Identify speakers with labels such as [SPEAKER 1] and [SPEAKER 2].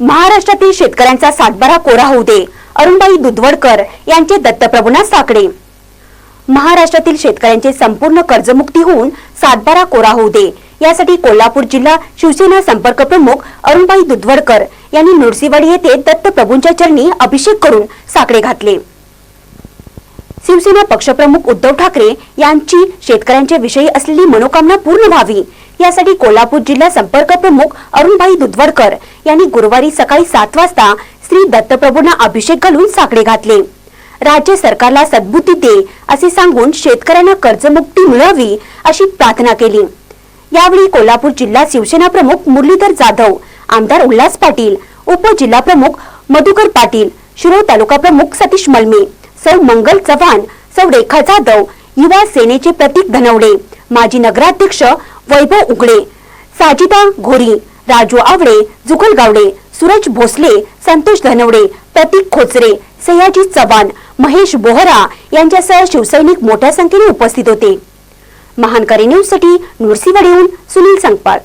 [SPEAKER 1] महाराष्ट्रातील शेतकऱ्यांचा सातबारा कोरा होऊ दे. अरुणबाई दुधवडकर यांचे दत्तप्रभूनाथ साकडे. महाराष्ट्रातील शेतकऱ्यांचे संपूर्ण कर्जमुक्ती होऊन सातबारा कोरा होऊ दे. यासाठी कोल्हापूर जिल्हा शिवसेना संपर्क प्रमुख अरुणबाई दुधवडकर यांनी नृसिंहवाडी येथे दत्तप्रभूंच्या चरणी अभिषेक करून साकडे घातले. शिवसेना पक्षप्रमुख उद्धव ठाकरे यांची शेतकऱ्यांच्या विषयी असलेली मनोकामना पूर्ण व्हावी. यासाठी कोल्हापूर जिल्हा संपर्क प्रमुख अरुणभाई दुधवडकर यांनी गुरुवारी सकाळी सात वाजता श्री दत्तप्रभूंना अभिषेक घालून साकडे घातले. राज्य सरकारला सद्बुद्धी दे असे सांगून शेतकऱ्यांना कर्जमुक्ती मिळावी अशी प्रार्थना केली. यावेळी कोल्हापूर जिल्हा शिवसेना प्रमुख मुरलीधर जाधव आमदार उल्हास पाटील उपजिल्हा प्रमुख मधुकर पाटील शिरोळ तालुका प्रमुख सतीश मलमे सौ मंगल चव्हाण सौ रेखा जाधव युवा सेनेचे प्रतीक धनवडे माजी नगराध्यक्ष वैभव उगडे साजिदा घोरी राजू आवडे जुगल गावडे सूरज भोसले संतोष धनवडे प्रतीक खोचरे सयाजी चव्हाण महेश बोहरा यांच्यासह शिवसैनिक मोठ्या संख्येने उपस्थित होते. महानकारी न्यूजसाठी नृसिंहवाडीहून सुनील संगपाळ.